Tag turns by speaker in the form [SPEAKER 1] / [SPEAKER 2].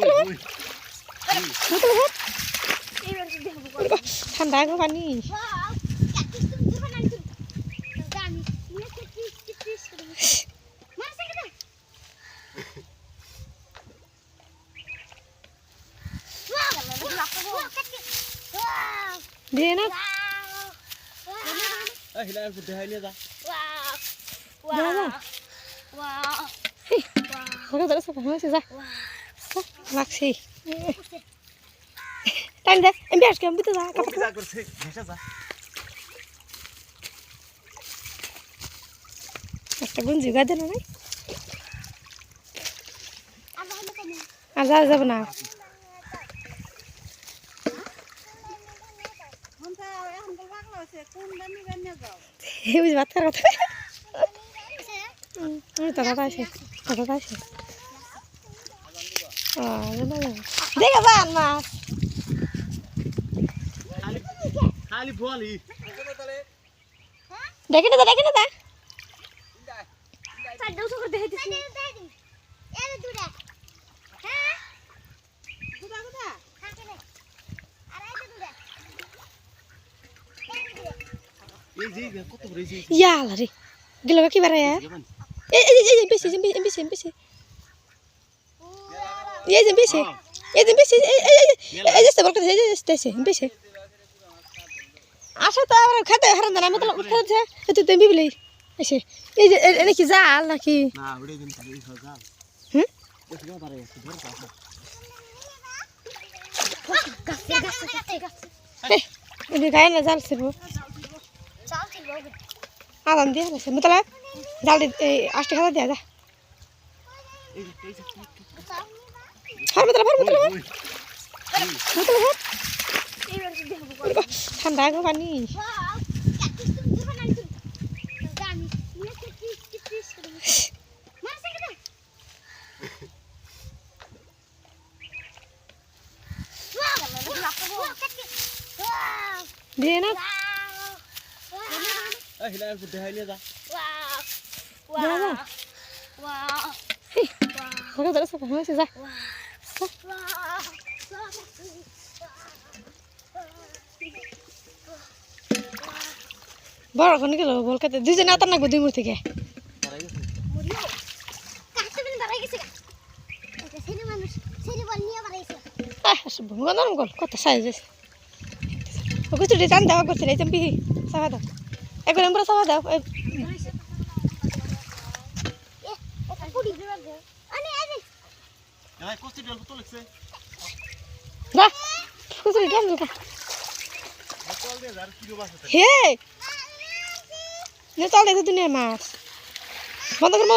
[SPEAKER 1] বোতল
[SPEAKER 2] ওই,
[SPEAKER 1] বোতল হাত
[SPEAKER 3] এইবার যদি দেখাবো
[SPEAKER 1] ওরে বাবা, ঠান্ডা গো পানি
[SPEAKER 3] ওয়াও ক্যাকটাস তুমি দিবা না তুমি আমি নিয়ে কিস কিস করে মার cycle wow wow cactus wow
[SPEAKER 1] দিয়ে না
[SPEAKER 3] ওয়াও
[SPEAKER 2] এই হিলা একটু দেখাই নিয়ে যা
[SPEAKER 3] ওয়াও
[SPEAKER 1] যা, যা।
[SPEAKER 3] ওয়াও
[SPEAKER 1] ওকে ধরে সব হয়েছে যা যা, লাগছি টাইম দে আজকে এমবি তো যা
[SPEAKER 2] যা
[SPEAKER 1] একটা আর যাওয়া যাবে না। বুঝি বাচ্চার কথা। দাদা আছে দাদা আছে ও, দাদা আছে। দেখে যান মাছ
[SPEAKER 2] খালি খালি ভুয়ালি
[SPEAKER 1] দেখে না দেখে না
[SPEAKER 3] চার দাও করে দেখে দিছি এর দূরে হ্যাঁ দুটা দুটা থাকে না আর এই দূরে
[SPEAKER 2] এই যে কত বড় এই যে
[SPEAKER 1] ইয়ালা রে গেল কি বারে
[SPEAKER 2] যাবেন
[SPEAKER 1] এই এই এই বেশি বেশি বেশি বেশি এই যে বেশি। এই যে বেশি এই যে বলতে এই যে বেশি বেশি। আসে তো আবার খেতে হারান না তো খেতে এই তো তুমি বিবলি। এসে এই যে এটা কি জাল নাকি?
[SPEAKER 2] না ওড়ে এই সজা
[SPEAKER 1] হুম? গায়ে না জাল ছিল। আদান দিয়ে আছে মতলা জাল দি এই আষ্টে খাতা যা।
[SPEAKER 2] এই যে এই যে
[SPEAKER 1] ঠান্ডা গো পানি দিয়ে না।
[SPEAKER 2] যা।
[SPEAKER 1] ওকে সব বড় কোন গেল, বল খেতে দুজনে আতার নাকবো দুই মুর থেকে। ভূমিকা নরম কর কত সাইজ আছে। ও কিছু টান দেওয়া করছিল এই চাম্পি সাফা দাও। একবার এমরা সাফা দাও
[SPEAKER 2] তো লাগছে? কল যার আছে।
[SPEAKER 1] হে! নে চল দেখো দুনিয়ার মাছ। বন্ধ করব?